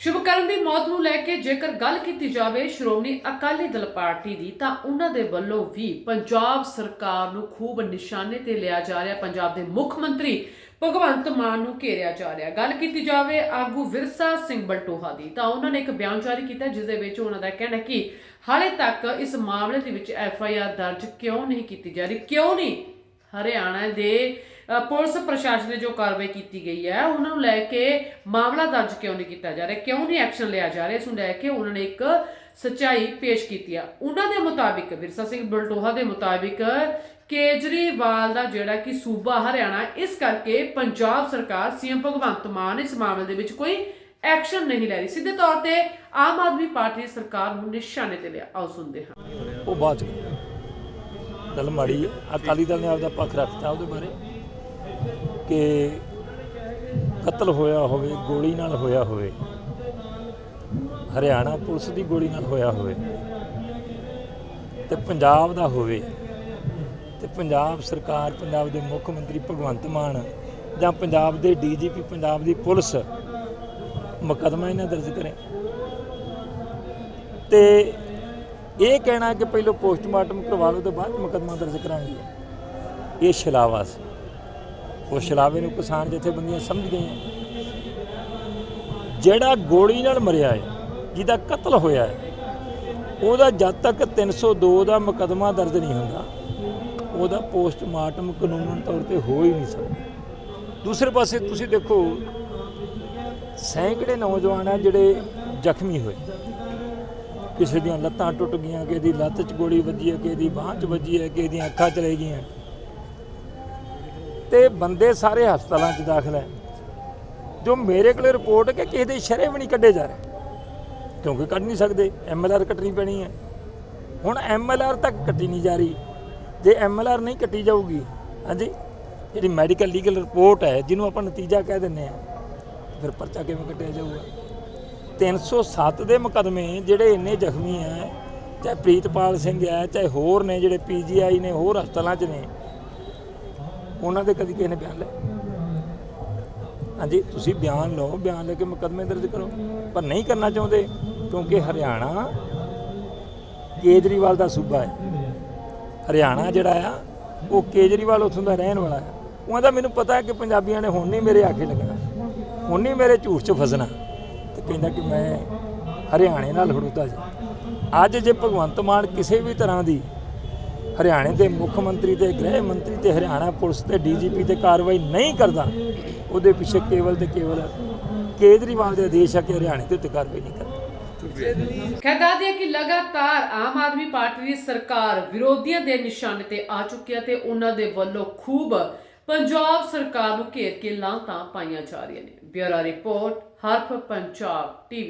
ਸ਼ੁਭਕਰਨ ਦੀ ਮੌਤ ਨੂੰ ਲੈ ਕੇ ਜੇਕਰ ਗੱਲ ਕੀਤੀ ਜਾਵੇ ਸ਼੍ਰੋਮਣੀ ਅਕਾਲੀ ਦਲ ਪਾਰਟੀ ਦੀ, ਤਾਂ ਉਹਨਾਂ ਦੇ ਵੱਲੋਂ ਵੀ ਪੰਜਾਬ ਸਰਕਾਰ ਨੂੰ ਖੂਬ ਨਿਸ਼ਾਨੇ ਤੇ ਲਿਆ ਜਾ ਰਿਹਾ, ਪੰਜਾਬ ਦੇ ਮੁੱਖ ਮੰਤਰੀ ਭਗਵੰਤ ਮਾਨ ਨੂੰ ਘੇਰਿਆ ਜਾ ਰਿਹਾ। ਗੱਲ ਕੀਤੀ ਜਾਵੇ ਆਗੂ ਵਿਰਸਾ ਸਿੰਘ ਬਲਟੋਹਾ ਦੀ, ਤਾਂ ਉਹਨਾਂ ਨੇ ਇੱਕ ਬਿਆਨ ਜਾਰੀ ਕੀਤਾ ਜਿਸ ਦੇ ਵਿੱਚ ਉਹਨਾਂ ਦਾ ਕਹਿਣਾ ਕਿ ਹਾਲੇ ਤੱਕ ਇਸ ਮਾਮਲੇ ਦੇ ਵਿੱਚ ਐਫ ਆਈ ਆਰ ਦਰਜ ਕਿਉਂ ਨਹੀਂ ਕੀਤੀ ਜਾ ਰਹੀ, ਕਿਉਂ ਨਹੀਂ ਹਰਿਆਣਾ ਦੇ ਪੁਲਿਸ ਪ੍ਰਸ਼ਾਸਨ ਨੇ ਜੋ ਕਾਰਵਾਈ ਕੀਤੀ ਗਈ ਹੈ, ਉਹਨਾਂ ਨੂੰ ਲੈ ਕੇ ਮਾਮਲਾ ਦਰਜ ਕਿਉਂ ਨਹੀਂ ਕੀਤਾ ਜਾ ਰਿਹਾ, ਕਿਉਂ ਨਹੀਂ ਐਕਸ਼ਨ ਲਿਆ ਜਾ ਰਿਹਾ, ਇਸ ਨੂੰ ਲੈ ਕੇ ਉਹਨਾਂ ਨੇ ਇੱਕ ਸੱਚਾਈ ਪੇਸ਼ ਕੀਤੀ ਆ। ਉਹਨਾਂ ਦੇ ਮੁਤਾਬਿਕ, ਵਿਰਸਾ ਸਿੰਘ ਬਲਟੋਹਾ ਦੇ ਮੁਤਾਬਿਕ ਕੇਜਰੀਵਾਲ ਦਾ ਜਿਹੜਾ ਕਿ ਸੂਬਾ ਹਰਿਆਣਾ, ਇਸ ਕਰਕੇ ਪੰਜਾਬ ਸਰਕਾਰ ਸੀਐਮ ਭਗਵੰਤ ਮਾਨ ਇਸ ਮਾਮਲੇ ਦੇ ਵਿੱਚ ਕੋਈ ਐਕਸ਼ਨ ਨਹੀਂ ਲੈ ਰਹੀ। ਸਿੱਧੇ ਤੌਰ ਤੇ ਆਮ ਆਦਮੀ ਪਾਰਟੀ ਸਰਕਾਰ ਨੂੰ ਨਿਸ਼ਾਨੇ ਤੇ ਲਿਆ, ਆਓ ਸੁਣਦੇ ਹਾਂ। ਉਹ ਬਾਅਦ ਗੱਲ ਮਾੜੀ ਹੈ। ਅਕਾਲੀ ਦਲ ਨੇ ਆਪਦਾ ਪੱਖ ਰੱਖਤਾ ਉਹਦੇ ਬਾਰੇ। ਕਿ ਕਤਲ ਹੋਇਆ ਹੋਵੇ, ਗੋਲੀ ਨਾਲ ਹੋਇਆ ਹੋਵੇ, ਹਰਿਆਣਾ ਪੁਲਿਸ ਦੀ ਗੋਲੀ ਨਾਲ ਹੋਇਆ ਹੋਵੇ ਤੇ ਪੰਜਾਬ ਦਾ ਹੋਵੇ ਤੇ ਪੰਜਾਬ ਸਰਕਾਰ, ਪੰਜਾਬ ਦੇ ਮੁੱਖ ਮੰਤਰੀ ਭਗਵੰਤ ਮਾਨ ਜਾਂ ਪੰਜਾਬ ਦੇ ਡੀਜੀਪੀ, ਪੰਜਾਬ ਦੀ ਪੁਲਿਸ ਮੁਕੱਦਮਾ ਇਹਨਾਂ ਦਰਜ ਕਰੇ। ਤੇ ਇਹ ਕਹਿਣਾ ਕਿ ਪਹਿਲਾਂ ਪੋਸਟਮਾਰਟਮ ਕਰਵਾ ਲਓ ਤੇ ਬਾਅਦ ਮੁਕੱਦਮਾ ਦਰਜ ਕਰਾਂਗੇ। ਇਹ ਛਲਾਵਾ ਸੀ। ਉਹ ਛਲਾਵੇ ਨੂੰ ਕਿਸਾਨ ਜਥੇਬੰਦੀਆਂ ਸਮਝ ਗਈਆਂ। ਜਿਹੜਾ ਗੋਲੀ ਨਾਲ ਮਰਿਆ ਹੈ, ਜਿਹਦਾ ਕਤਲ ਹੋਇਆ ਹੈ, ਉਹਦਾ ਜਦ ਤੱਕ 302 ਦਾ ਮੁਕੱਦਮਾ ਦਰਜ ਨਹੀਂ ਹੁੰਦਾ, ਉਹਦਾ ਪੋਸਟਮਾਰਟਮ ਕਾਨੂੰਨ ਤੌਰ ਤੇ ਹੋ ਹੀ ਨਹੀਂ ਸਕਦਾ। ਦੂਸਰੇ ਪਾਸੇ ਤੁਸੀਂ ਦੇਖੋ, ਸੈਂਕੜੇ ਨੌਜਵਾਨ ਆ ਜਿਹੜੇ ਜ਼ਖਮੀ ਹੋਏ। ਕਿਸੇ ਦੀਆਂ ਲੱਤਾਂ ਟੁੱਟ ਗਈਆਂ, ਕਿਸੇ ਦੀ ਲੱਤ 'ਚ ਗੋਲੀ ਵੱਜੀ ਹੈ, ਕਿਸੇ ਦੀ ਬਾਂਹ 'ਚ ਵੱਜੀ ਹੈ, ਕਿਸੇ ਦੀਆਂ ਅੱਖਾਂ ਚਲੇ ਗਈਆਂ। ਤੇ ਬੰਦੇ ਸਾਰੇ ਹਸਪਤਾਲਾਂ 'ਚ ਦਾਖਲ ਹੈ। ਜੋ ਮੇਰੇ ਕੋਲੇ ਰਿਪੋਰਟ ਕਿ ਕਿਸੇ ਦੇ ਸ਼ਰੇ ਵੀ ਨਹੀਂ ਕੱਢੇ ਜਾ ਰਹੇ। ਕਿਉਂਕਿ ਕੱਢ ਨਹੀਂ ਸਕਦੇ ਐਮਐਲਆਰ ਕੱਟਣੀ ਪੈਣੀ ਹੈ। ਹੁਣ ਐਮਐਲਆਰ ਤੱਕ ਕੱਟੀ ਨਹੀਂ ਜਾ ਰਹੀ। ਜੇ ਐਮਐਲਆਰ ਨਹੀਂ ਕੱਟੀ ਜਾਊਗੀ, ਹਾਂਜੀ, ਜਿਹੜੀ ਮੈਡੀਕਲ ਲੀਗਲ ਰਿਪੋਰਟ ਹੈ, ਜਿਹਨੂੰ ਆਪਾਂ ਨਤੀਜਾ ਕਹਿ ਦਿੰਦੇ ਆ ਫਿਰ ਪਰਚਾ ਕਿਵੇਂ ਕੱਟਿਆ ਜਾਊਗਾ? 307 ਦੇ ਮੁਕਦਮੇ ਜਿਹੜੇ ਇੰਨੇ ਜ਼ਖਮੀ ਹੈ, ਚਾਹੇ ਪ੍ਰੀਤਪਾਲ ਸਿੰਘ ਹੈ, ਚਾਹੇ ਹੋਰ ਨੇ ਜਿਹੜੇ ਪੀਜੀਆਈ ਨੇ, ਹੋਰ ਹਸਪਤਾਲਾਂ 'ਚ ਨੇ ਉਹਨਾਂ ਦੇ ਕਦੀ ਕਿਸੇ ਨੇ ਬਿਆਨ ਲਏ ਹਾਂਜੀ, ਤੁਸੀਂ ਬਿਆਨ ਲਓ, ਬਿਆਨ ਲੈ ਕੇ ਮੁਕਦਮੇ ਦਰਜ ਕਰੋ। ਪਰ ਨਹੀਂ ਕਰਨਾ ਚਾਹੁੰਦੇ, ਕਿਉਂਕਿ ਹਰਿਆਣਾ ਕੇਜਰੀਵਾਲ ਦਾ ਸੂਬਾ ਹੈ। ਹਰਿਆਣਾ ਜਿਹੜਾ ਆ, ਉਹ ਕੇਜਰੀਵਾਲ ਉੱਥੋਂ ਦਾ ਰਹਿਣ ਵਾਲਾ ਹੈ। ਉਹਨਾਂ ਦਾ ਮੈਨੂੰ ਪਤਾ ਹੈ ਕਿ ਪੰਜਾਬੀਆਂ ਨੇ ਹੁਣ ਨਹੀਂ ਮੇਰੇ ਆਖੇ ਲੱਗਣਾ। ਹੁਣ ਨਹੀਂ ਮੇਰੇ ਝੂਠ 'ਚ ਫਸਣਾ। ਤੇ ਕਹਿੰਦਾ ਕਿ ਮੈਂ ਹਰਿਆਣੇ ਨਾਲ ਖੜੂਤਾ ਜੀ ਅੱਜ ਜੇ ਭਗਵੰਤ ਮਾਨ ਕਿਸੇ ਵੀ ਤਰ੍ਹਾਂ ਦੀ ਹਰਿਆਣੇ ਦੇ ਮੁੱਖ ਮੰਤਰੀ ਤੇ ਗ੍ਰਹਿ ਮੰਤਰੀ ਤੇ ਹਰਿਆਣਾ ਪੁਲਿਸ ਤੇ ਡੀਜੀਪੀ ਤੇ ਕਾਰਵਾਈ ਨਹੀਂ ਕਰਦਾ, ਉਹਦੇ ਪਿੱਛੇ ਕੇਵਲ ਤੇ ਕੇਵਲ ਕੇਜਰੀਵਾਲ ਦੇ ਆਦੇਸ਼ ਆ ਕਿ ਹਰਿਆਣੇ ਤੇ ਉੱਤੇ ਕਾਰਵਾਈ ਨਹੀਂ ਕਰਦਾ। ਖੈਰ ਦੱਸਦੀ ਕਿ ਲਗਾਤਾਰ ਆਮ ਆਦਮੀ ਪਾਰਟੀ ਦੀ ਸਰਕਾਰ ਵਿਰੋਧੀਆਂ ਦੇ ਨਿਸ਼ਾਨੇ ਤੇ ਆ ਚੁੱਕੀ ਹੈ ਤੇ ਉਹਨਾਂ ਦੇ ਵੱਲੋਂ ਖੂਬ ਪੰਜਾਬ ਸਰਕਾਰ ਨੂੰ ਘੇਰ ਕੇ ਲਾਂਤਾਂ ਪਾਈਆਂ ਜਾ ਰਹੀਆਂ ਨੇ। Bureau report, Harf Punjab TV.